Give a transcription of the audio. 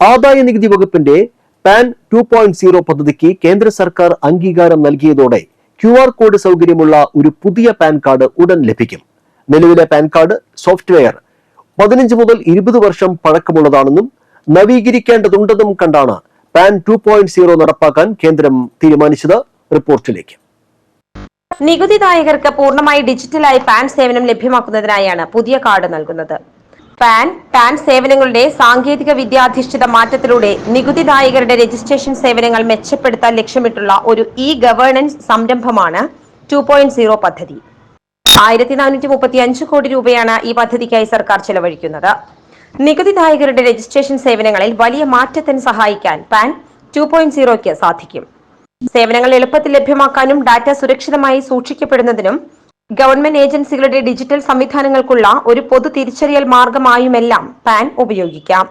ആദായ നികുതി വകുപ്പിന്റെ പാൻ ടു പോയിന്റ് സീറോ പദ്ധതിക്ക് കേന്ദ്ര സർക്കാർ അംഗീകാരം നൽകിയതോടെ ക്യു ആർ കോഡ് സൗകര്യമുള്ള ഒരു പുതിയ പാൻ കാർഡ് ഉടൻ ലഭിക്കും. നിലവിലെ പാൻ കാർഡ് സോഫ്റ്റ്വെയർ പതിനഞ്ച് മുതൽ ഇരുപത് വർഷം പഴക്കമുള്ളതാണെന്നും നവീകരിക്കേണ്ടതുണ്ടെന്നും കണ്ടാണ് പാൻ ടു പോയിന്റ് സീറോ നടപ്പാക്കാൻ കേന്ദ്രം തീരുമാനിച്ചത് റിപ്പോർട്ടിലേക്ക്. നികുതിദായകർക്ക് പൂർണമായി ഡിജിറ്റലായി പാൻ സേവനം ലഭ്യമാക്കുന്നതിനായാണ് പുതിയ കാർഡ് നൽകുന്നത്. പാൻ പാൻ സേവനങ്ങളുടെ സാങ്കേതിക വിദ്യാധിഷ്ഠിത മാറ്റത്തിലൂടെ നികുതിദായകരുടെ രജിസ്ട്രേഷൻ സേവനങ്ങൾ മെച്ചപ്പെടുത്താൻ ലക്ഷ്യമിട്ടുള്ള ഒരു ഇ ഗവേണൻസ് സംരംഭമാണ് ടു പോയിന്റ് സീറോ പദ്ധതി. ആയിരത്തി നാനൂറ്റി മുപ്പത്തി അഞ്ച് കോടി രൂപയാണ് ഈ പദ്ധതിക്കായി സർക്കാർ ചെലവഴിക്കുന്നത്. നികുതിദായകരുടെ രജിസ്ട്രേഷൻ സേവനങ്ങളിൽ വലിയ മാറ്റത്തിന് സഹായിക്കാൻ പാൻ ടു പോയിന്റ് സീറോയ്ക്ക് സാധിക്കും. സേവനങ്ങൾ എളുപ്പത്തിൽ ലഭ്യമാക്കാനും ഡാറ്റ സുരക്ഷിതമായി സൂക്ഷിക്കപ്പെടുന്നതിനും ഗവൺമെന്റ് ഏജൻസികളുടെ ഡിജിറ്റൽ സംവിധാനങ്ങൾക്കുള്ള ഒരു പൊതു തിരിച്ചറിയൽ മാർഗമായുമെല്ലാം പാൻ ഉപയോഗിക്കാം.